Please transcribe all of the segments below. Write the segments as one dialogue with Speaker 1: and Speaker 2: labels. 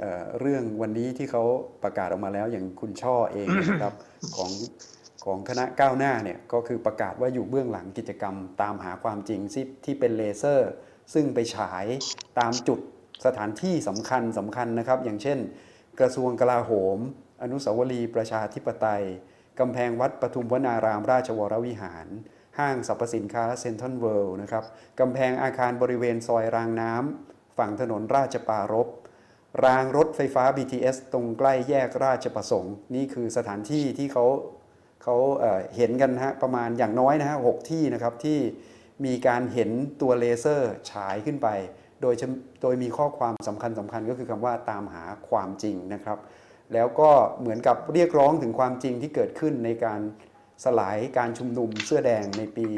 Speaker 1: เอ่อเรื่องวันนี้ที่เขาประกาศออกมาแล้วอย่างคุณช่อเองนะครับของของคณะก้าวหน้าเนี่ยก็คือประกาศว่าอยู่เบื้องหลังกิจกรรม ตามหาความจริงที่ที่เป็นเลเซอร์ ซึ่งไปฉายตามจุดสถานที่สำคัญสำคัญนะครับ อย่างเช่น กระทรวงกลาโหม อนุสาวรีย์ประชาธิปไตยกำแพงวัดปทุมวนารามราชวรวิหาร ห้างสรรพสินค้าเซ็นทรัลเวิลด์นะครับกำแพงอาคารบริเวณซอยรางน้ำฝั่งถนนราชปารภ รางรถไฟฟ้า BTS ตรงใกล้แยกราชประสงค์ นี่คือสถานที่ที่เขาเขาเเห็นกันนะฮะประมาณอย่างน้อยนะฮะหกที่นะครับที่มีการเห็นตัวเลเซอร์ฉายขึ้นไป โดยโดยมีข้อความสำคัญสำคัญก็คือคำว่าตามหาความจริงนะครับ แล้วก็เหมือนกับเรียกร้องถึงความจริงที่เกิดขึ้นในการสลายการชุมนุมเสื้อแดงในปี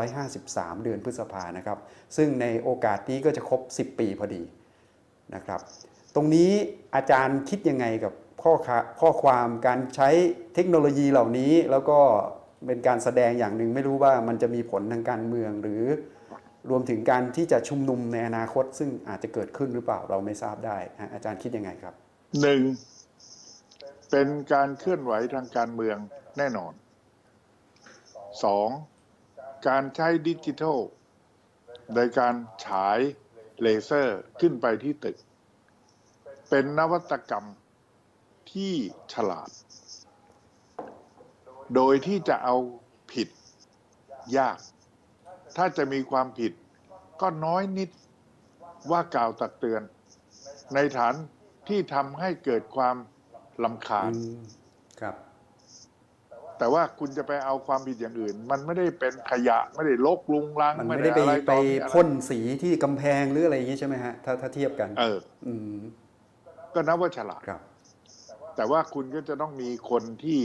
Speaker 1: 2553 เดือนพฤษภานะครับ ซึ่งในโอกาสนี้ก็จะครบ 10 ปีพอดี นะครับ ตรงนี้อาจารย์คิดยังไงกับข้อข้อความการใช้เทคโนโลยีเหล่านี้ แล้วก็เป็นการแสดงอย่างหนึ่งไม่รู้ว่ามันจะมีผลทางการเมืองหรือรวมถึงการที่จะชุมนุมในอนาคต ซึ่งอาจจะเกิดขึ้นหรือเปล่าเราไม่ทราบได้ฮะอาจารย์คิดยังไงครับ
Speaker 2: หนึ่งเป็นการเคลื่อนไหวทางการเมืองแน่นอนสองการใช้ดิจิทัลในการฉาย เลเซอร์ขึ้นไปที่ตึก เป็นนวัตกรรมที่ฉลาด โดยที่จะเอาผิดยาก ถ้าจะมีความผิดก็น้อยนิดว่ากล่าวตักเตือน ในฐานที่ทำให้เกิดความลำคาญ
Speaker 1: ครับ
Speaker 2: แต่ว่าคุณจะไปเอาความผิดอย่างอื่น มันไม่ได้เป็นขยะไม่ได้ลกลุงลัง
Speaker 1: มันไม่ได้ไป
Speaker 2: อะไร
Speaker 1: ไป
Speaker 2: ต่อมีอะไร
Speaker 1: พ่นสีที่กำแพงหรืออะไรอย่างนี้ใช่ไหมฮะถ้าถ้าเทียบกัน
Speaker 2: เออ
Speaker 1: อืม
Speaker 2: ก็นับว่าฉลาด
Speaker 1: ครับ
Speaker 2: แต่ว่าคุณก็จะต้องมีคนที่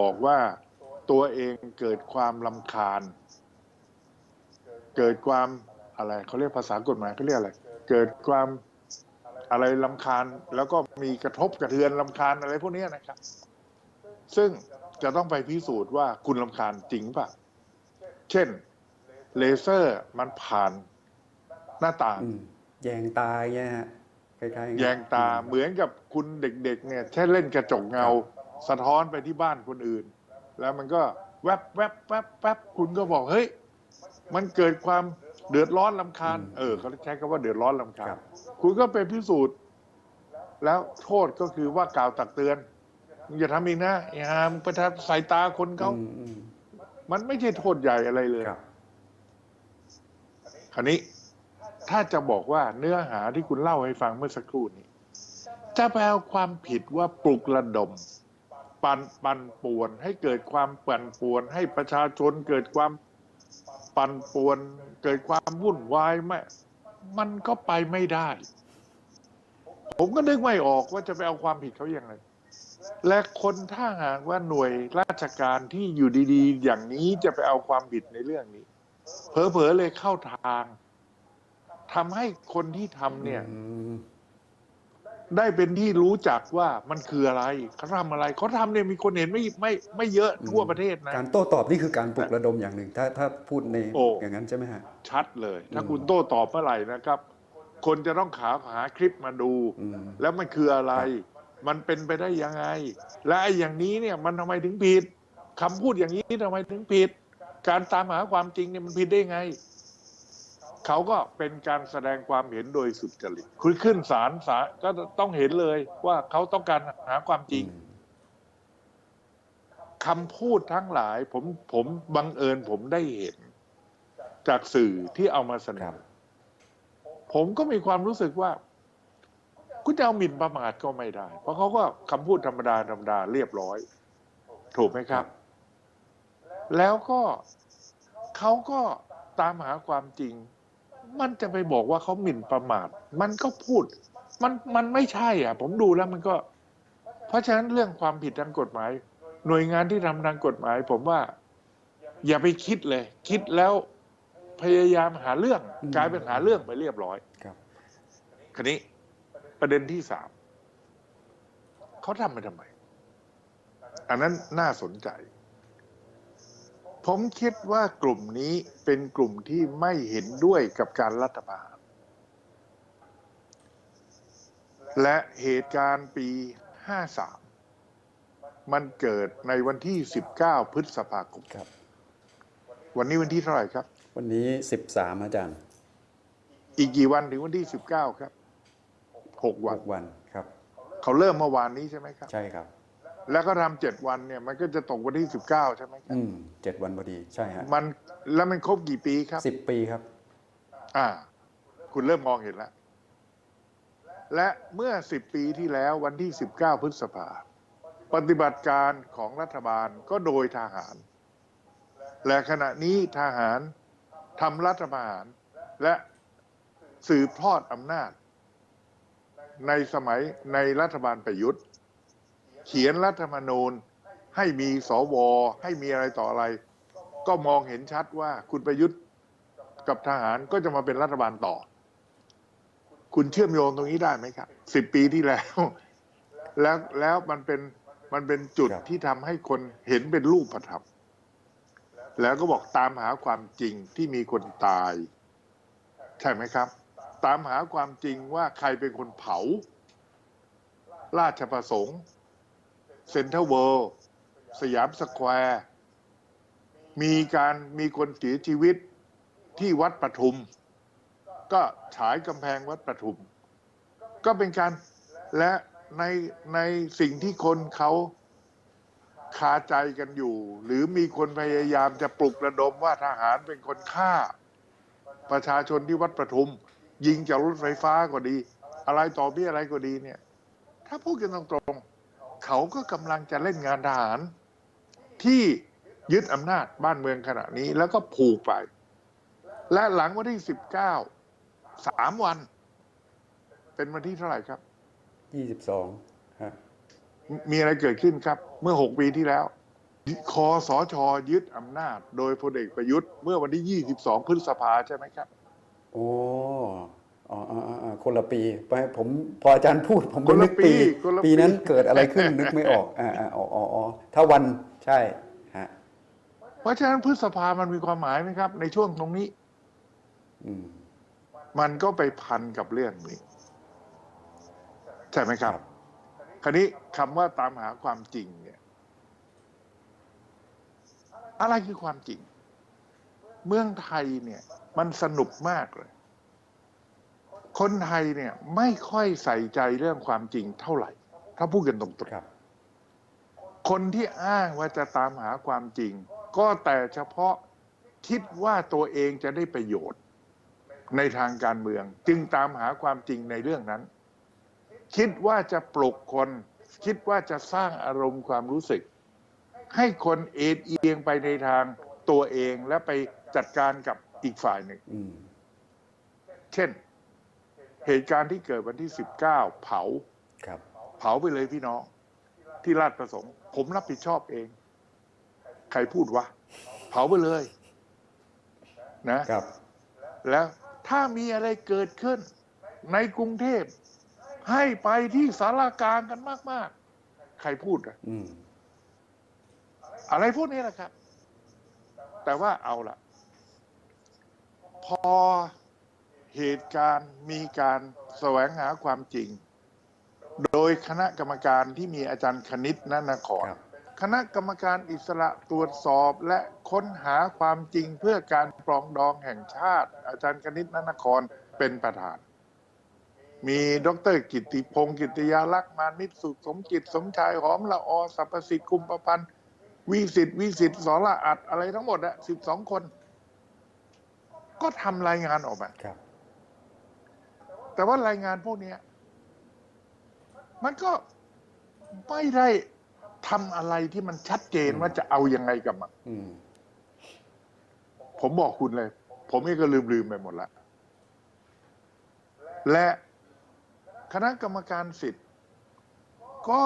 Speaker 2: บอกว่าตัวเองเกิดความลำคาญ เกิดความอะไรเขาเรียกภาษากฎหมายเขาเรียกอะไร เกิดความอะไรลำคาญ แล้วก็มีกระทบกระเทือนลำคาญอะไรพวกนี้นะครับ ซึ่ง จะต้องไปพิสูจน์ว่าคุณลำคาญจริงป่ะ เช่น เลเซอร์มันผ่านหน้าต่าง
Speaker 1: อืมแยงตาอย่างเงี้ยฮะคล้ายๆ
Speaker 2: แยงตาเหมือนกับคุณเด็กๆ เนี่ยแค่เล่นกระจกเงา สะท้อนไปที่บ้านคนอื่น แล้วมันก็แวบแวบแวบแวบคุณก็บอกเฮ้ย มันเกิดความเดือดร้อนลำคาญ เออเขาใช้คำว่าเดือดร้อนลำคา
Speaker 1: ครั
Speaker 2: ญ
Speaker 1: บ
Speaker 2: คุณก็ไปพิสูจน์ แล้วโทษก็คือว่ากล่าวตักเตือน มึงอย่าทำอีกนะอย่ามึงไปทำสายตาคนเขา
Speaker 1: อืมอืม
Speaker 2: มันไม่ใช่โทษใหญ่อะไรเลย
Speaker 1: ครับ
Speaker 2: คราวนี้ถ้าจะบอกว่าเนื้อหาที่คุณเล่าให้ฟังเมื่อสักครู่นี้ จะไปเอาความผิดว่าปลุกระดม ปันปันป่วน ให้เกิดความปั่นป่วน ให้ประชาชนเกิดความปั่นป่วน เกิดความวุ่นวายไม่มันก็ไปไม่ได้ ผมก็นึกไม่ออกว่าจะไปเอาความผิดเขาอย่างไร และคนถ้าหากว่าหน่วยราชการที่อยู่ดีๆ อย่างนี้จะไปเอาความผิดในเรื่องนี้ เผลอๆเลยเข้าทางทำให้คนที่ทำเนี่ย
Speaker 1: อืม
Speaker 2: ได้เป็นที่รู้จักว่ามันคืออะไรเขาทำอะไรเขาทำเนี่ยมีคนเห็นไม่ไม่ไม่เยอะทั่วประเทศนะ
Speaker 1: การโต้ตอบนี่คือการปลุกระดมอย่างหนึ่ง ถ้าถ้าพูดใน
Speaker 2: โอ้
Speaker 1: อย่างนั้นใช่ไหมฮะ
Speaker 2: ชัดเลย ถ้า
Speaker 1: อืม
Speaker 2: คุณโต้ตอบเมื่อไหร่นะครับ คนจะต้องขาหาคลิปมาดู
Speaker 1: อืม
Speaker 2: แล้วมันคืออะไร มันเป็นไปได้ยังไง และไอ้อย่างนี้เนี่ยมันทำไมถึงผิดคำพูดอย่างนี้ทำไมถึงผิด การตามหาความจริงเนี่ยมันผิดได้ไง เขาก็เป็นการแสดงความเห็นโดยสุจริตคุณขึ้นศาลศาลก็ต้องเห็นเลยว่าเขาต้องการหาความจริงคำพูดทั้งหลายผมผมบังเอิญผมได้เห็น จากสื่อที่เอามาเสน
Speaker 1: ครั
Speaker 2: อบผมก็มีความรู้สึกว่า คุณจะเอาหมิ่นประมาทก็ไม่ได้ เพราะเขาก็คำพูดธรรมดาธรรมดาเรียบร้อย ถูกไหมครับ แล้วก็เขาก็ตามหาความจริง มันจะไปบอกว่าเขาหมิ่นประมาท มันก็พูด มันมันไม่ใช่อะ ผมดูแล้วมันก็ เพราะฉะนั้นเรื่องความผิดทางกฎหมาย หน่วยงานที่ทำทางกฎหมาย ผมว่า อย่าไปคิดเลย คิดแล้วพยายามหาเรื่อง
Speaker 1: อืม
Speaker 2: กลายเป็นหาเรื่องไปเรียบร้อย
Speaker 1: ครับ
Speaker 2: คันนี้ ประเด็นที่สามเขาทำไปทำไม อันนั้นน่าสนใจ ผมคิดว่ากลุ่มนี้เป็นกลุ่มที่ไม่เห็นด้วยกับการรัฐประหาร และเหตุการณ์ปี 53 มันเกิดในวันที่ 19 พฤษภาคม
Speaker 1: ครับ
Speaker 2: วันนี้วันที่เท่าไหร่ครับ
Speaker 1: วันนี้ 13 อาจารย์
Speaker 2: อีกกี่วันถึงวันที่ 19 ครับ 6วัน
Speaker 1: 6วันครับ
Speaker 2: เขาเริ่มเมื่อวานนี้ใช่ไหมครับ
Speaker 1: ใช่ครับ
Speaker 2: แล้วก็ทำเจ็ดวันเนี่ยมันก็จะตกวันที่19ใช่ไหมครับ
Speaker 1: อืมเจ็ดวันพอดีใช่ฮะ
Speaker 2: มันแล้วมันครบกี่ปีครับ
Speaker 1: สิบปีครับ
Speaker 2: อ่า คุณเริ่มมองเห็นแล้ว และเมื่อสิบปีที่แล้ววันที่สิบเก้าพฤษภา ปฏิบัติการของรัฐบาลก็โดยทหาร และขณะนี้ทหารทำรัฐประหาร และสืบทอดอำนาจ ในสมัยในรัฐบาลประยุทธ์ เขียนรัฐธรรมนูญให้มีสวให้มีอะไรต่ออะไร ก็มองเห็นชัดว่าคุณประยุทธ์กับทหารก็จะมาเป็นรัฐบาลต่อ คุณเชื่อมโยงตรงนี้ได้ไหมครับสิบปีที่แล้ว แล้วแล้วมันเป็นมันเป็นจุด
Speaker 1: ครับ
Speaker 2: ที่ทำให้คนเห็นเป็นรูปธรรมแล้วก็บอกตามหาความจริงที่มีคนตาย ใช่ไหมครับ ตามหาความจริงว่าใครเป็นคนเผา ราชประสงค์ เซ็นทรัลเวิลด์สยามสแควร์ มีการมีคนเสียชีวิตที่วัดปทุม ก็ฉายกำแพงวัดปทุม ก็เป็นการและในในสิ่งที่คนเขาคาใจกันอยู่ หรือมีคนพยายามจะปลุกระดมว่าทหารเป็นคนฆ่า ประชาชนที่วัดประทุม ยิงจากรถไฟฟ้าก็ดี อะไรต่อมีอะไรก็ดีเนี่ย ถ้าพูดกันตรงๆ เขาก็กำลังจะเล่นงานทหาร ที่ยึดอำนาจบ้านเมืองขณะนี้แล้วก็ผูกไป และหลังวันที่สิบเก้าสามวัน เป็นวันที่เท่าไหร่ครับ
Speaker 1: ยี่สิบสองฮะ
Speaker 2: มมีอะไรเกิดขึ้นครับ เมื่อหกปีที่แล้วคอสชยึดอำนาจ โดยพลเอกประยุทธ์เมื่อวันที่ 22 พฤษภาใช่ไหมครับ
Speaker 1: โอ้อ๋ออ๋ออ๋ออ๋อคนละปีไปผมพออาจารย์พูด ผม
Speaker 2: คนละ
Speaker 1: นึกปี
Speaker 2: ปีคนละปี
Speaker 1: ปีนั้นเกิดอะไรขึ้นนึกไม่ออกอ่าอ่าอ๋ออ๋ออ๋อถ้าวันใช่ฮะ
Speaker 2: เพราะฉะนั้นพฤษภามันมีความหมายไหมครับ ในช่วงตรงนี้
Speaker 1: อืม
Speaker 2: มันก็ไปพันกับเรื่องนี้ใช่ไหมครับ
Speaker 1: ครับ
Speaker 2: คราวนี้คำว่าตามหาความจริงเนี่ย อะไรคือความจริง เมืองไทยเนี่ย มันสนุกมากเลย คนไทยเนี่ย ไม่ค่อยใส่ใจเรื่องความจริงเท่าไหร่ ถ้าพูดกันตรง
Speaker 1: ครับ
Speaker 2: ๆคนที่อ้างว่าจะตามหาความจริง ก็แต่เฉพาะคิดว่าตัวเองจะได้ประโยชน์ ในทางการเมือง จึงตามหาความจริงในเรื่องนั้น คิดว่าจะปลุกคน คิดว่าจะสร้างอารมณ์ความรู้สึก ให้คนเอ็นเอียงไปในทางตัวเองและไปจัดการกับ อีกฝ่ายหนึ่ง
Speaker 1: อืม
Speaker 2: เช่น เหตุการณ์ที่เกิดวันที่19เผา
Speaker 1: ครับ
Speaker 2: เผาไปเลยพี่น้อง ที่ราชประสงค์ ผมรับผิดชอบเอง ใครพูดวะ เผาไปเลย นะ
Speaker 1: ครับ
Speaker 2: แล้วถ้ามีอะไรเกิดขึ้น ในกรุงเทพ ให้ไปที่สารากลางกันมาก ๆ ใครพูดอะ
Speaker 1: อืม
Speaker 2: อะไรพวกนี้แหละครับ แต่ว่าเอาละ พอเหตุการณ์มีการแสวงหาความจริง โดยคณะกรรมการที่มีอาจารย์คณิตนนคร
Speaker 1: ครับ
Speaker 2: คณะกรรมการอิสระตรวจสอบและค้นหาความจริงเพื่อการปรองดองแห่งชาติ อาจารย์คณิตนนครเป็นประธาน มีดรกิตติพงศ์กิตติยาลักษณ์มานิตสุขสมจิตสมชายหอมละอสรรพสิทธิ์คุมประพันธ์วิสิทธิ์วิสิทธิ์สอละอัดอะไรทั้งหมดอะสิบสองคน ก็ทำรายงานออกมา
Speaker 1: ครับ
Speaker 2: แต่ว่ารายงานพวกเนี้ย มันก็ไม่ได้ทำอะไรที่มันชัดเจนว่าจะเอายังไงกับมัน
Speaker 1: อืม
Speaker 2: ผมบอกคุณเลย ผมเองก็ลืมลืมๆไปหมดละ และคณะกรรมการสิทธิ์ ก็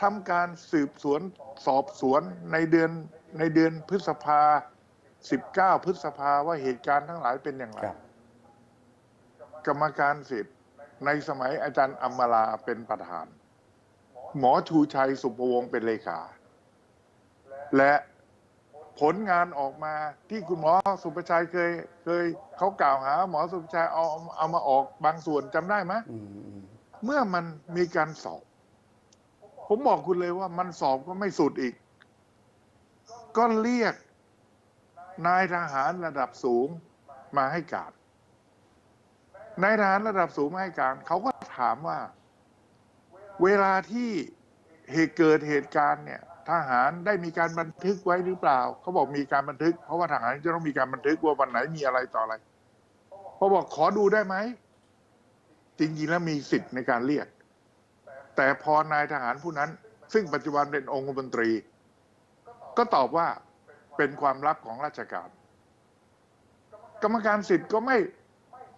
Speaker 2: ทำการสืบสวนสอบสวนในเดือนในเดือนพฤษภา 19 พฤษภาว่าเหตุการณ์ทั้งหลายเป็นอย่างไร
Speaker 1: ครับ
Speaker 2: กรรมการสิทธิ์ในสมัยอาจารย์อมราเป็นประธาน หมอชูชัยสุภวงศ์เป็นเลขา และผลงานออกมาที่คุณหมอสุประชัยเคยเคยเขากล่าวหา หมอสุประชัยเอาเอามาออกบางส่วนจำได้ไหม
Speaker 1: อืมอืม
Speaker 2: เมื่อมันมีการสอบ ผมบอกคุณเลยว่ามันสอบก็ไม่สุดอีก ก็เรียก นายทหารระดับสูงมาให้การนายทหารระดับสูงมาให้การเขาก็ถามว่า เวลาที่เหตุเกิดเหตุการณ์เนี่ย ทหารได้มีการบันทึกไว้หรือเปล่า เขาบอกมีการบันทึก เพราะว่าทหารจะต้องมีการบันทึกว่าวันไหนมีอะไรต่ออะไรเขาบอกขอดูได้ไหมจริงๆแล้วมีสิทธิ์ในการเรียก แต่พอนายทหารผู้นั้น ซึ่งปัจจุบันเป็นองคมนตรี ก็ตอบว่า เป็นความลับของราชการ กรรมการสิทธิ์ก็ไม่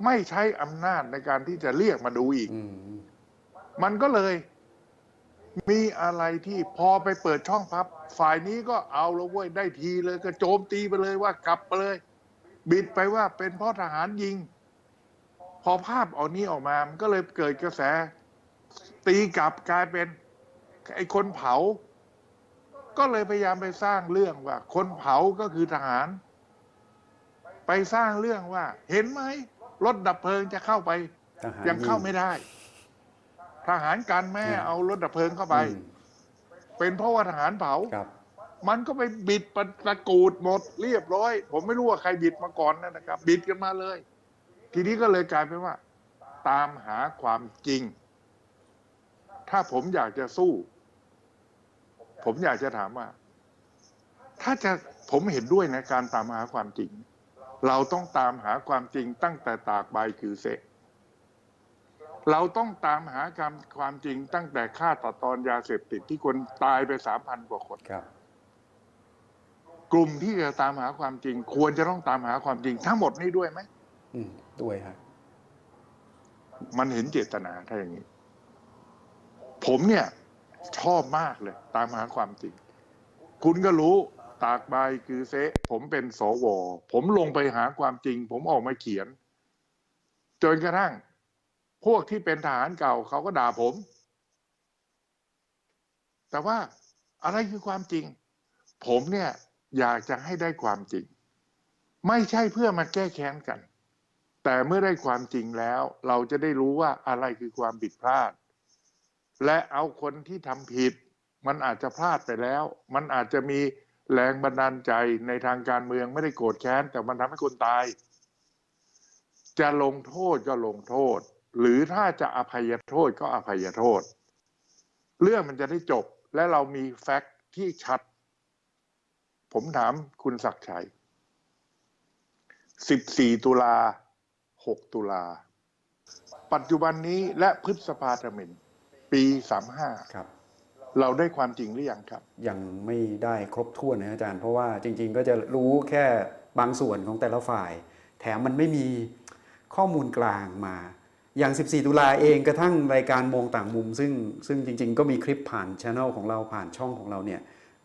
Speaker 2: ไม่ใช้อำนาจในการที่จะเรียกมาดูอีก
Speaker 1: อืม
Speaker 2: มันก็เลย มีอะไรที่พอไปเปิดช่องพับ ฝ่ายนี้ก็เอาแล้วเว้ยได้ทีเลยก็โจมตีไปเลยว่ากลับไปเลย บิดไปว่าเป็นเพราะทหารยิง พอภาพเอานี้ออกมา มันก็เลยเกิดกระแส ตีกลับกลายเป็นไอ้คนเผา ก็เลยพยายามไปสร้างเรื่องว่า คนเผาก็คือทหาร ไปสร้างเรื่องว่า เห็นไหมรถดับเพลิงจะเข้าไป
Speaker 1: ทหาร
Speaker 2: ยังเข้าไม่ได้ ทหารการแม่
Speaker 1: อืม
Speaker 2: เอารถดับเพลิงเข้าไป
Speaker 1: อืม
Speaker 2: เป็นเพราะว่าทหารเผา
Speaker 1: ครับ
Speaker 2: มันก็ไปบิดประกูดหมดเรียบร้อย ผมไม่รู้ว่าใครบิดมาก่อนนะนะครับ บิดกันมาเลย ทีนี้ก็เลยกลายเป็นว่า ตามหาความจริง ถ้าผมอยากจะสู้ ผมอยากจะถามว่า ถ้าจะผมเห็นด้วยในะการตามหาความจริง เราต้องตามหาความจริงตั้งแต่ตากใบคือเสกเราต้องตามหาการความจริงตั้งแต่ฆ่าตัดตอนยาเสพติดที่คนตายไปสามพันกว่าคน
Speaker 1: ครับ
Speaker 2: กลุ่มที่จะตามหาความจริง ควรจะต้องตามหาความจริง ทั้งหมดนี้ด้วยไหม
Speaker 1: อืมด้วยครับ
Speaker 2: มันเห็นเจตนาถ้าอย่างนี้ ผมเนี่ย ชอบมากเลย ตามหาความจริง คุณก็รู้ตากใบคือเซะผมเป็นสว ผมลงไปหาความจริง ผมออกมาเขียน จนกระทั่ง พวกที่เป็นทหารเก่าเขาก็ด่าผม แต่ว่าอะไรคือความจริง ผมเนี่ยอยากจะให้ได้ความจริง ไม่ใช่เพื่อมาแก้แค้นกัน แต่เมื่อได้ความจริงแล้ว เราจะได้รู้ว่าอะไรคือความผิดพลาด และเอาคนที่ทำผิด มันอาจจะพลาดไปแล้ว มันอาจจะมีแรงบันดาลใจในทางการเมืองไม่ได้โกรธแค้น แต่มันทำให้คนตาย จะลงโทษก็ลงโทษ หรือถ้าจะอภัยโทษก็อภัยโทษ เรื่องมันจะได้จบและเรามีแฟกต์ที่ชัด ผมถามคุณศักดิ์ชัย 14 ตุลา 6 ตุลา ปัจจุบันนี้และพฤษภาธมิน ปี35
Speaker 1: ครับ
Speaker 2: เราได้ความจริงหรือยังครับ
Speaker 1: ยังไม่ได้ครบถ้วนนะอาจารย์ เพราะว่าจริง ๆ ก็จะรู้แค่บางส่วนของแต่ละฝ่าย แถมมันไม่มีข้อมูลกลางมา อย่าง 14 ตุลาเองกระทั่งรายการมองต่างมุม ซึ่งซึ่งจริง ๆ ก็มีคลิปผ่านช anel ของเราผ่านช่องของเราเนี่ย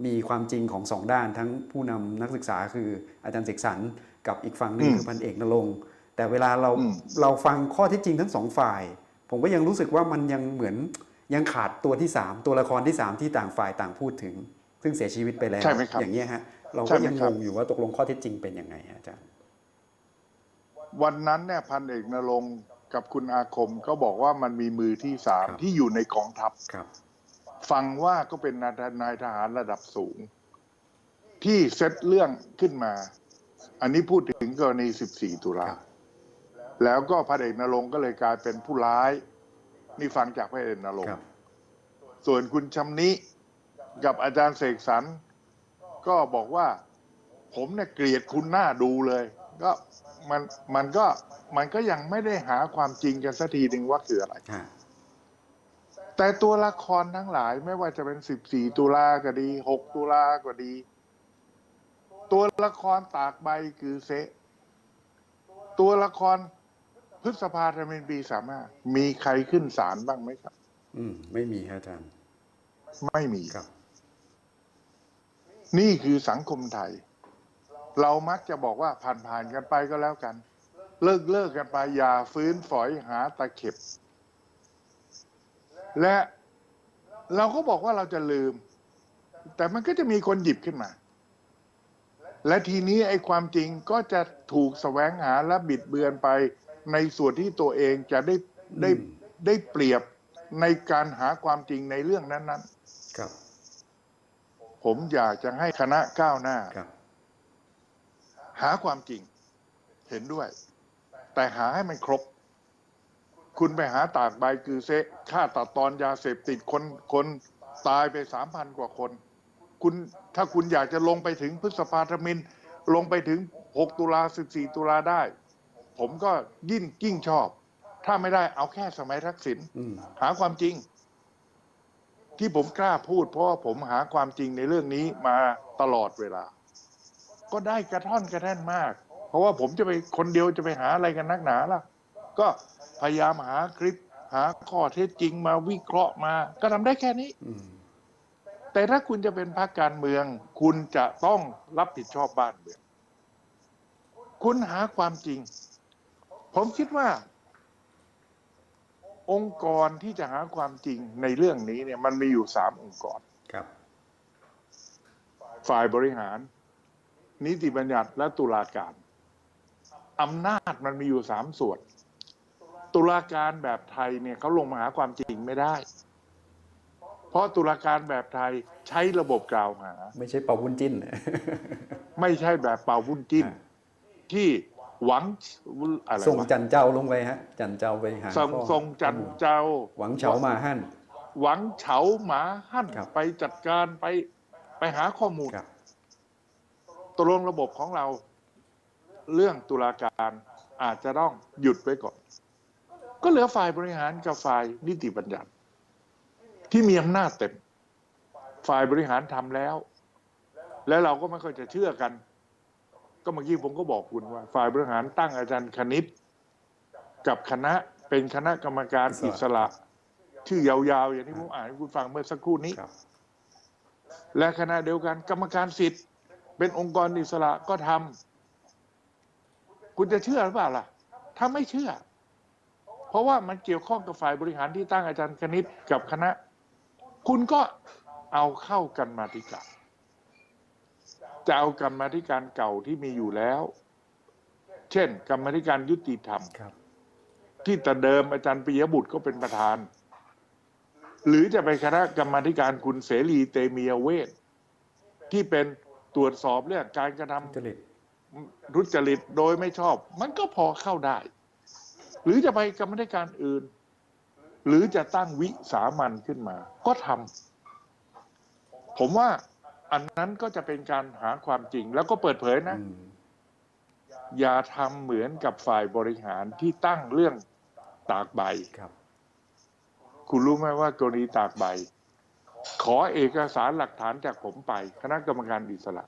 Speaker 1: มีความจริงของสองด้านทั้งผู้นำนักศึกษาคืออาจารย์เสกสรรกับอีกฝั่งหนึ่ง
Speaker 2: อืม
Speaker 1: คือพันเอกนรงค์แต่เวลาเรา
Speaker 2: อืม
Speaker 1: เราฟังข้อเที่จริงทั้งสองฝ่าย ผมก็ยังรู้สึกว่ามันยังเหมือน ยังขาดตัวที่ 3 ตัวละครที่ 3 ที่ต่างฝ่ายต่างพูดถึง ซึ่งเสียชีวิตไปแล้ว
Speaker 2: ใช่ไหมครับ
Speaker 1: อย่างเงี้ยฮะ เรา
Speaker 2: ใช่
Speaker 1: ก็
Speaker 2: ไหม
Speaker 1: ยัง
Speaker 2: ครั
Speaker 1: ง
Speaker 2: บ
Speaker 1: งอยู่ว่าตกลงข้อเท็จจริงเป็นยังไงฮะอาจารย์
Speaker 2: วันนั้นเนี่ยพันเอกนรงค์กับคุณอาคมก็บอกว่ามันมีมือที่สาม
Speaker 1: ครับ
Speaker 2: ที่อยู่ในกองทัพ
Speaker 1: ครับ
Speaker 2: ฟังว่าก็เป็นนายนายทหารระดับสูง ที่เซตเรื่องขึ้นมา อันนี้พูดถึงกรณี 14 ตุลา
Speaker 1: ครับ
Speaker 2: แล้วก็พันเอกนรงค์ก็เลยกลายเป็นผู้ร้าย นี่ฟังจากพันเอกนรง
Speaker 1: ครั
Speaker 2: ค์
Speaker 1: บ
Speaker 2: ส่วนคุณชำนิกับอาจารย์เสกสรรก็บอกว่า ผมเนี่ยเกลียดคุณหน้าดูเลย ก็มันมันก็มันก็ยังไม่ได้หาความจริงกันสักทีหนึ่งว่าคืออะไร
Speaker 1: ฮะ
Speaker 2: แต่ตัวละครทั้งหลายไม่ว่าจะเป็น14ตุลาก็ดี6ตุลาก็ดี ตัวละครตากใบคือเซะตัวละคร พฤษภาธมินปีสามารถมีใครขึ้นศาลบ้างไหมครับ
Speaker 1: อืม ไม่มีครับอาจารย์
Speaker 2: ไม่มี
Speaker 1: ครับ
Speaker 2: นี่คือสังคมไทย เรามักจะบอกว่าผ่านๆกันไปก็แล้วกัน เลิกเลิกกันไปอย่าฟื้นฝอยหาตะเข็บ และเราก็บอกว่าเราจะลืม แต่มันก็จะมีคนหยิบขึ้นมา และทีนี้ไอ้ความจริงก็จะถูกแสวงหาและบิดเบือนไป ในส่วนที่ตัวเองจะได้ได้
Speaker 1: อืม
Speaker 2: ได้เปรียบในการหาความจริงในเรื่องนั้น
Speaker 1: ครับ
Speaker 2: ๆผมอยากจะให้คณะก้าวหน้า
Speaker 1: ครับ
Speaker 2: หาความจริง เห็นด้วย แต่หาให้มันครบ คุณไปหาตากใบคือเซะฆ่าตัดตอนยาเสพติดคนคนตายไปสามพันกว่าคน คุณถ้าคุณอยากจะลงไปถึงพฤษภาธมิน ลงไปถึง 6 ตุลา14 ตุลาได้ ผมก็ยิ่งยิ่งชอบ ถ้าไม่ได้เอาแค่สมัยทักษิณ
Speaker 1: อืม
Speaker 2: หาความจริง ที่ผมกล้าพูด เพราะว่าผมหาความจริงในเรื่องนี้มาตลอดเวลา ก็ได้กระท่อนกระแท่นมาก เพราะว่าผมจะไปคนเดียวจะไปหาอะไรกันนักหนาล่ะ ก็พยายามหาคลิป หาข้อเท็จจริงมาวิเคราะห์มา ก็ทำได้แค่นี้
Speaker 1: อืม
Speaker 2: แต่ถ้าคุณจะเป็นพรรคการเมือง คุณจะต้องรับผิดชอบบ้านเมือง คุณหาความจริง ผมคิดว่า องค์กรที่จะหาความจริงในเรื่องนี้เนี่ย มันมีอยู่สามองค์กร
Speaker 1: ครับ
Speaker 2: ฝ่ายบริหาร นิติบัญญัติและตุลาการอำนาจมันมีอยู่สามส่วน ตุลาการแบบไทยเนี่ยเขาลงมาหาความจริงไม่ได้ เพราะตุลาการแบบไทยใช้ระบบกล่าวหา
Speaker 1: ไม่ใช่เป่าวุ้นจิ้น
Speaker 2: ไม่ใช่แบบเป่าวุ้นจิ้น
Speaker 1: อ่า
Speaker 2: ที่ หวังอะไร
Speaker 1: ส่ง
Speaker 2: วะ
Speaker 1: จันเจ้าลงไปฮะ จันเจ้าไปหา
Speaker 2: ส่ง
Speaker 1: ข้อ
Speaker 2: ส่งจันเจ้า
Speaker 1: หวังเฉามาหั่น
Speaker 2: หวังเฉาหมาหั่น
Speaker 1: ครับ
Speaker 2: ไปจัดการไปไปหาข้อมูล
Speaker 1: ครับ
Speaker 2: ตกลงระบบของเรา เรื่องตุลาการอาจจะต้องหยุดไว้ก่อน ก็เหลือฝ่ายบริหารกับฝ่ายนิติบัญญัติ ที่มีอำนาจเต็ม ฝ่ายบริหารทำแล้ว แล้วเราก็ไม่ค่อยจะเชื่อกัน ก็เมื่อกี้ผมก็บอกคุณว่า ฝ่ายบริหารตั้งอาจารย์คณิต กับคณะเป็นคณะกรรมการอิสระ ชื่อยาวๆ อย่างที่ผมอ่านให้คุณฟังเมื่อสักครู่นี้
Speaker 1: ครับ
Speaker 2: และขณะเดียวกันกรรมการสิทธิ์ เป็นองค์กรอิสระก็ทำคุณจะเชื่อหรือเปล่าล่ะ ถ้าไม่เชื่อ เพราะว่ามันเกี่ยวข้องกับฝ่ายบริหารที่ตั้งอาจารย์คณิตกับคณะ คุณก็เอาเข้ากันมาธิการ จะเอากรรมาธิการเก่าที่มีอยู่แล้ว เช่น กรรมาธิการยุติธรรม
Speaker 1: ครับ
Speaker 2: ที่แต่เดิมอาจารย์ปิยบุตรก็เป็นประธาน หรือจะไปคณะกรรมาธิการคุณเสรีเตมียเวทที่เป็นตรวจสอบเรื่องการกระท
Speaker 1: จริตำ
Speaker 2: ทุจริตโดยไม่ชอบ มันก็พอเข้าได้ หรือจะไปกรรมาธิการอื่น หรือจะตั้งวิสามันขึ้นมา ก็ทำผมว่า อันนั้นก็จะเป็นการหาความจริง แล้วก็เปิดเผยนะ
Speaker 1: อืม
Speaker 2: อย่าทำเหมือนกับฝ่ายบริหารที่ตั้งเรื่องตากใบ
Speaker 1: ครับ
Speaker 2: คุณรู้ไหมว่ากรณีตากใบ ขอเอกสารหลักฐานจากผมไป คณะกรรมการอิสระ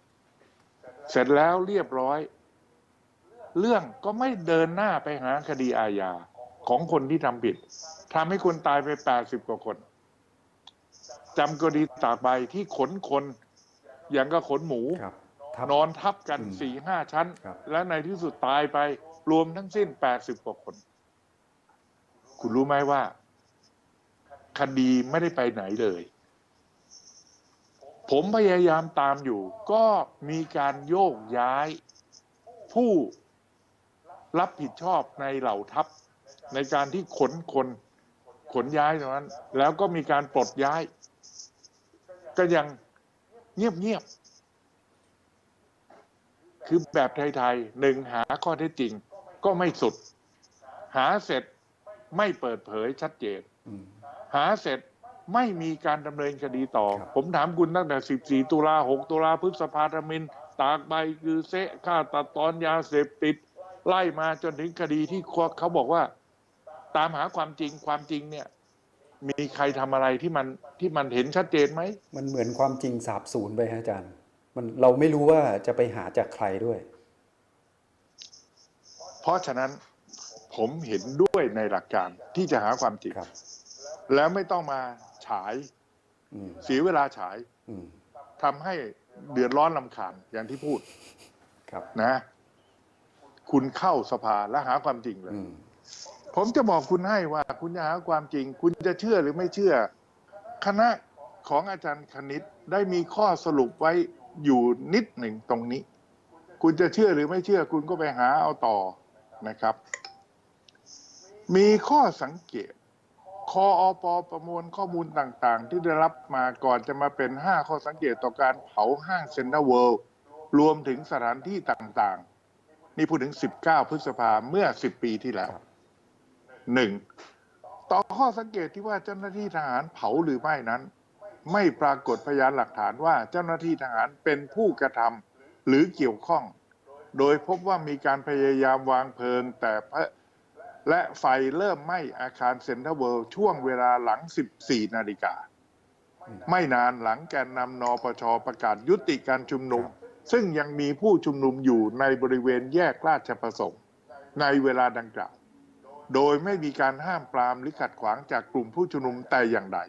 Speaker 2: เสร็จแล้วเรียบร้อย เรื่องก็ไม่เดินหน้าไปหาคดีอาญาของคนที่ทำผิดทำให้คนตายไปแปดสิบกว่าคนจำกรณีตากใบที่ขนคน อย่างก็ขนหมู
Speaker 1: ครับทับ
Speaker 2: นอนทับกัน
Speaker 1: อืม
Speaker 2: สี่ห้าชั้น
Speaker 1: ครับ
Speaker 2: และในที่สุดตายไปรวมทั้งสิ้นแปดสิบกว่าคน คุณรู้ไหมว่า คดีไม่ได้ไปไหนเลย ผมพยายามตามอยู่ ก็มีการโยกย้ายผู้รับผิดชอบในเหล่าทัพ ในการที่ขนคนขนย้ายตรงนั้น แล้วก็มีการปลดย้าย ก็ยัง เงียบๆคือแบบไทยๆหนึ่งหาข้อเท็จจริง ก็ไม่สุด หาเสร็จไม่เปิดเผยชัดเจน
Speaker 1: อืม
Speaker 2: หาเสร็จไม่มีการดำเนินคดีต่อ
Speaker 1: ครับ
Speaker 2: ผมถามคุณตั้งแต่ 14 ตุลา 6 ตุลาพฤษภาธมิน ตากใบคือเซะฆ่าตัดตอนยาเสพติด ไล่มาจนถึงคดีที่เขาบอกว่า ตามหาความจริงความจริงเนี่ย มีใครทำอะไรที่มันที่มันเห็นชัดเจนไหม
Speaker 1: มันเหมือนความจริงสาบสูญไปฮะอาจารย์ มันเราไม่รู้ว่าจะไปหาจากใครด้วย
Speaker 2: เพราะฉะนั้นผมเห็นด้วยในหลักการที่จะหาความจริง
Speaker 1: ครับ
Speaker 2: แล้วไม่ต้องมาฉาย
Speaker 1: อืม
Speaker 2: เสียเวลาฉาย
Speaker 1: อืม
Speaker 2: ทำให้เดือดร้อนลำคาญอย่างที่พูด
Speaker 1: ครับ
Speaker 2: นะ คุณเข้าสภาและหาความจริงเลย
Speaker 1: อืม
Speaker 2: ผมจะบอกคุณให้ว่าคุณจะหาความจริง คุณจะเชื่อหรือไม่เชื่อ คณะของอาจารย์คณิตได้มีข้อสรุปไว้อยู่นิดหนึ่งตรงนี้ คุณจะเชื่อหรือไม่เชื่อ คุณก็ไปหาเอาต่อนะครับ มีข้อสังเกตขออปประมวลข้อมูลต่างๆ ที่ได้รับมาก่อนจะมาเป็น 5 ข้อสังเกตต่อการเผาห้างเซ็นทรัลเวิลด์รวมถึงสถานที่ต่างๆ นี่พูดถึง 19 พฤษภาเมื่อ 10 ปีที่แล้ว หนึ่งต่อข้อสังเกตที่ว่าเจ้าหน้าที่ทหารเผาหรือไม่นั้น ไม่ปรากฏพยานหลักฐานว่าเจ้าหน้าที่ทหารเป็นผู้กระทำหรือเกี่ยวข้อง โดยพบว่ามีการพยายามวางเพลิงแต่และไฟเริ่มไหม้อาคารเซ็นทรัลเวิลด์ช่วงเวลาหลัง 14 นาฬิกา ไม่นานหลังแกนนำนปชประกาศยุติการชุมนุม ซึ่งยังมีผู้ชุมนุมอยู่ในบริเวณแยกราชประสงค์ ในเวลาดังกล่าว โดยไม่มีการห้ามปรามหรือขัดขวางจากกลุ่มผู้ชุมนุมแต่อย่างใด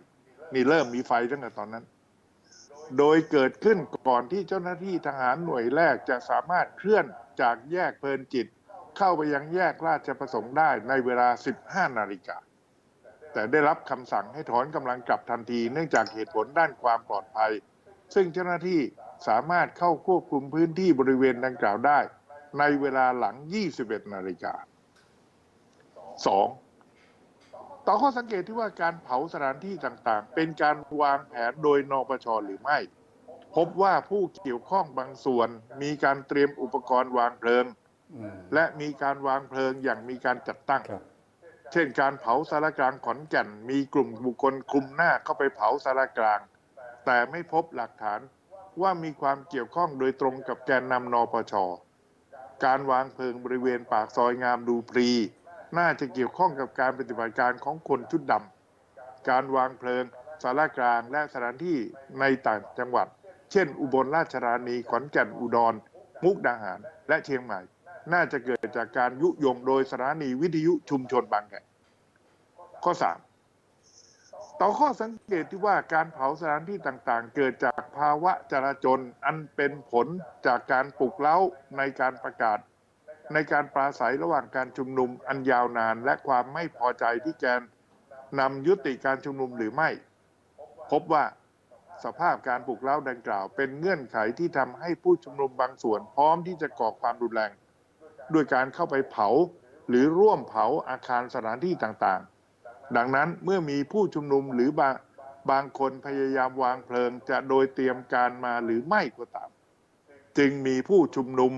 Speaker 2: นี่เริ่มมีไฟตั้งแต่ตอนนั้น โดยเกิดขึ้นก่อนที่เจ้าหน้าที่ทหารหน่วยแรกจะสามารถเคลื่อนจากแยกเพลินจิต เข้าไปยังแยกราชประสงค์ได้ในเวลา 15 นาฬิกา แต่ได้รับคำสั่งให้ถอนกำลังกลับทันทีเนื่องจากเหตุผลด้านความปลอดภัย ซึ่งเจ้าหน้าที่สามารถเข้าควบคุมพื้นที่บริเวณดังกล่าวได้ ในเวลาหลัง 21 นาฬิกา 2. ต่อข้อสังเกตที่ว่าการเผาสถานที่ต่างๆ เป็นการวางแผนโดยนปชหรือไม่ พบว่าผู้เกี่ยวข้องบางส่วน มีการเตรียมอุปกรณ์วางเพลิง
Speaker 1: อืม
Speaker 2: และมีการวางเพลิงอย่างมีการจัดตั้ง
Speaker 1: ครับ
Speaker 2: เช่นการเผาสารกลางขอนแก่น มีกลุ่มบุคคลคลุมหน้าเข้าไปเผาสารกลาง แต่ไม่พบหลักฐานว่ามีความเกี่ยวข้องโดยตรงกับแกนนำนปชการวางเพลิงบริเวณปากซอยงามดูพรี น่าจะเกี่ยวข้องกับการปฏิบัติการของคนชุดดำการวางเพลิงสารกลางและสถานที่ในต่างจังหวัด เช่น อุบลราชธานีขอนแก่นอุดร มุกดาหาร และเชียงใหม่ น่าจะเกิดจากการยุยงโดยสถานีวิทยุชุมชนบางแห่งข้อ 3 ต่อข้อสังเกตที่ว่าการเผาสถานที่ต่างๆ เกิดจากภาวะจราจรอันเป็นผลจากการปลุกเล้าในการประกาศ ในการปราศัยระหว่างการชุมนุมอันยาวนาน และความไม่พอใจที่แกนนำยุติการชุมนุมหรือไม่ พบว่าสภาพการปลุกเล้าดังกล่าว เป็นเงื่อนไขที่ทำให้ผู้ชุมนุมบางส่วนพร้อมที่จะก่อความรุนแรง ด้วยการเข้าไปเผาหรือร่วมเผาอาคารสถานที่ต่างๆ ดังนั้นเมื่อมีผู้ชุมนุมหรือบางบางคนพยายามวางเพลิงจะโดยเตรียมการมาหรือไม่ก็ตาม จึงมีผู้ชุมนุม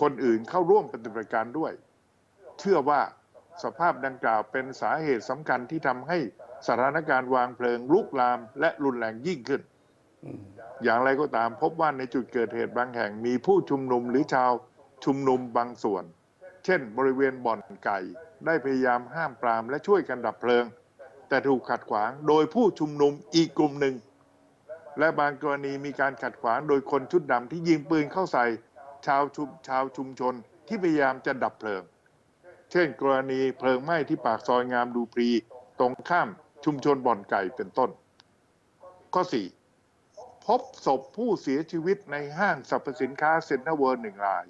Speaker 2: คนอื่นเข้าร่วมปฏิบัติการด้วย เชื่อว่าสภาพดังกล่าวเป็นสาเหตุสำคัญที่ทำให้สถานการณ์วางเพลิงลุกลามและรุนแรงยิ่งขึ้น
Speaker 1: อ
Speaker 2: ย่างไรก็ตามพบว่าในจุดเกิดเหตุบางแห่งมีผู้ชุมนุมหรือชาวชุมนุมบางส่วน เช่น บริเวณบ่อนไก่ ได้พยายามห้ามปรามและช่วยกันดับเพลิง แต่ถูกขัดขวางโดยผู้ชุมนุมอีกกลุ่มหนึ่ง และบางกรณีมีการขัดขวางโดยคนชุดดำที่ยิงปืนเข้าใส่ ชาวชุมชาวชุมชนที่พยายามจะดับเพลิง เช่น กรณีเพลิงไหม้ที่ปากซอยงามดูปรี ตรงข้ามชุมชนบ่อนไก่เป็นต้น ข้อ 4 พบศพผู้เสียชีวิตในห้างสรรพสินค้าเซ็นทรัลเวิร์หนึ่งราย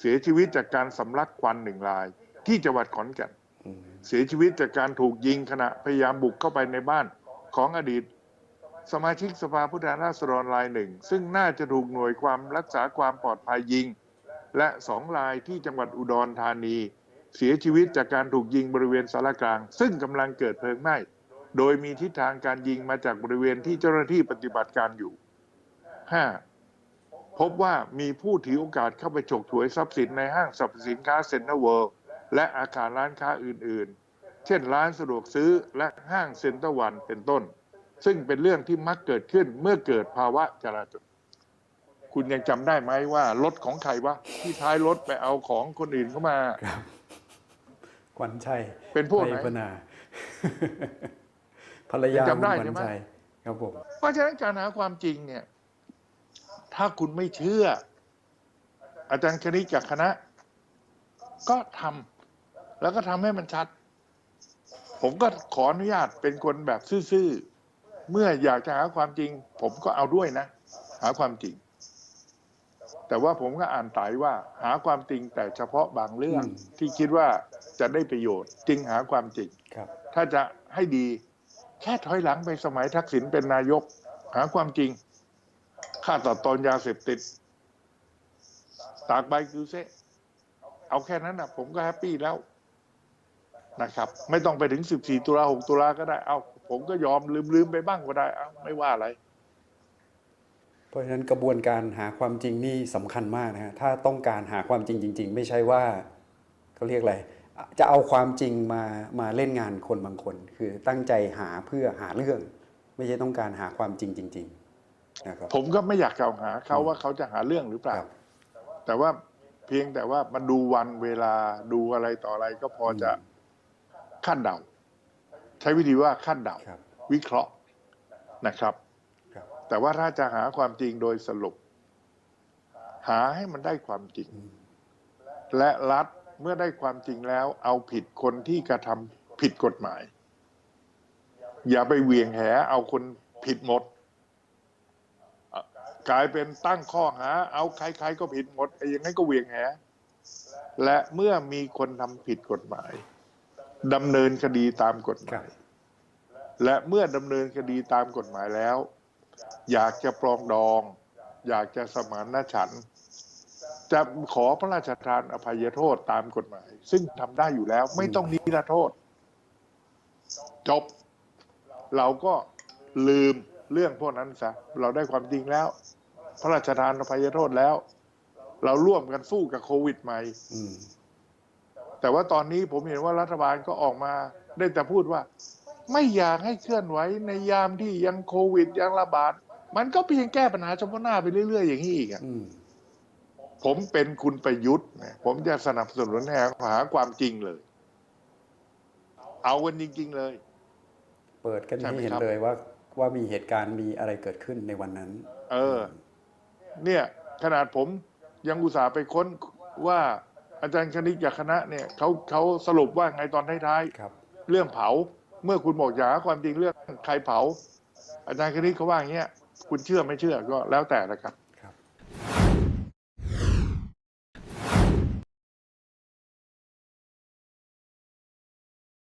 Speaker 2: เสียชีวิตจากการสำลักควันหนึ่งราย ที่จังหวัดขอนแก่นเสียชีวิตจากการถูกยิงขณะพยายามบุกเข้าไปในบ้านของอดีต สมาชิกสภาผู้แทนราษฎรรายหนึ่ง ซึ่งน่าจะถูกหน่วยความรักษาความปลอดภัยยิง และสองรายที่จังหวัดอุดรธานี เสียชีวิตจากการถูกยิงบริเวณสารกลาง ซึ่งกำลังเกิดเพลิงไหม้โดยมีทิศทางการยิงมาจากบริเวณที่เจ้าหน้าที่ปฏิบัติการอยู่ 5. พบว่ามีผู้ถือโอกาสเข้าไปฉกฉวยทรัพย์สินในห้างสรรพสินค้าเซ็นทรัลเวิลด์และอาคารร้านค้าอื่นๆ เช่นร้านสะดวกซื้อและห้างเซ็นเตอร์วันเป็นต้น ซึ่งเป็นเรื่องที่มักเกิดขึ้นเมื่อเกิดภาวะจราจรคุณยังจำได้ไหมว่ารถของใครวะที่ท้ายรถไปเอาของคนอื่นเข้ามา
Speaker 1: ครับขวัญชัย
Speaker 2: เป็นพวกไหน
Speaker 1: ไพนาภรรยา
Speaker 2: จำได้
Speaker 1: คุณข
Speaker 2: ใช่
Speaker 1: วัญ
Speaker 2: ไหม
Speaker 1: ชัยครับผม
Speaker 2: เพราะฉะนั้นการหาความจริงเนี่ย ถ้าคุณไม่เชื่อ อาจารย์คณิตกับคณะ ก็ทำแล้วก็ทำให้มันชัด ผมก็ขออนุญาตเป็นคนแบบซื่อๆ เมื่ออยากจะหาความจริง ผมก็เอาด้วยนะ หาความจริง แต่ว่าผมก็อ่านไตว่า หาความจริงแต่เฉพาะบางเรื่อง
Speaker 1: อืม
Speaker 2: ที่คิดว่าจะได้ประโยชน์จึงหาความจริง
Speaker 1: ครับ
Speaker 2: ถ้าจะให้ดีแค่ถอยหลังไปสมัยทักษิณเป็นนายก หาความจริงค่าตัดตอนยาเสพติด ตากใบคือเซะเอาแค่นั้นนะผมก็แฮปปี้แล้วนะครับ ไม่ต้องไปถึง 14 ตุลา6ตุลาก็ได้ เอา ผมก็ยอมลืมลืมไปบ้างก็ได้เอาไม่ว่าอะไร
Speaker 1: เพราะฉะนั้นกระบวนการหาความจริงนี่สำคัญมากนะฮะถ้าต้องการหาความจริงจริง ๆ ไม่ใช่ว่าเขาเรียกอะไรอะจะเอาความจริงมามาเล่นงานคนบางคน คือตั้งใจหาเพื่อหาเรื่อง ไม่ใช่ต้องการหาความจริงจริง ๆ นะครับ
Speaker 2: ผมก็ไม่อยากกล่าวหาเขาว่าเขาจะหาเรื่องหรือเปล่า
Speaker 1: ครับ
Speaker 2: แต่ว่าเพียงแต่ว่ามันดูวันเวลาดูอะไรต่ออะไรก็พอจะคาดเดา ใช้วิธีว่าคาดเดา
Speaker 1: ครับ
Speaker 2: วิเคราะห์นะครับ
Speaker 1: ครับ
Speaker 2: แต่ว่าถ้าจะหาความจริงโดยสรุป หาให้มันได้ความจริง และรัฐเมื่อได้ความจริงแล้ว เอาผิดคนที่กระทำผิดกฎหมาย อย่าไปเหวียงแหเอาคนผิดหมดอะกลายเป็นตั้งข้อหา เอาใครๆก็ผิดหมดไอ้อยังไงก็เหวียงแหและเมื่อมีคนทำผิดกฎหมาย ดำเนินคดีตามกฎห
Speaker 1: ครั
Speaker 2: มา
Speaker 1: บ
Speaker 2: ยและเมื่อดำเนินคดีตามกฎหมายแล้ว อยากจะปรองดอง อยากจะสมานฉันท์จะขอพระราชทานอภัยโทษตามกฎหมาย ซึ่งทำได้อยู่แล้ว ไม่ต้องนิรโทษ จบ เราก็ลืมเรื่องพวกนั้นซะเราได้ความจริงแล้ว พระราชทานอภัยโทษแล้ว เราร่วมกันสู้กับโควิดใหม่
Speaker 1: อืม
Speaker 2: แต่ว่าตอนนี้ผมเห็นว่ารัฐบาลก็ออกมาได้แต่พูดว่า ไม่อยากให้เคลื่อนไหวในยามที่ยังโควิดยังระบาด มันก็เพียงแก้ปัญหาเฉพาะหน้าไปเรื่อย ๆ อย่างนี้อีกอะ
Speaker 1: อืม
Speaker 2: ผมเป็นคุณประยุทธ์เนี่ยผมจะสนับสนุนให้หาความจริงเลย เอากันจริง ๆ เลย
Speaker 1: เปิดกัน
Speaker 2: ใช่
Speaker 1: ให้
Speaker 2: ไหม
Speaker 1: เห็น
Speaker 2: ครับ
Speaker 1: เลยว่า ว่ามีเหตุการณ์มีอะไรเกิดขึ้นในวันนั้น
Speaker 2: เออ เนี่ย ขนาดผมยังอุตส่าห์ไปค้นว่า อาจารย์คณิตกับคณะเนี่ยเขาเขาสรุปว่าไงตอนท้าย
Speaker 1: ครับ
Speaker 2: ๆเรื่องเผา เมื่อคุณบอกอยากหาความจริงเรื่องใครเผา อาจารย์คณิตเขาว่าอย่างเงี้ยคุณเชื่อไม่เชื่อก็แล้วแต่ละครับ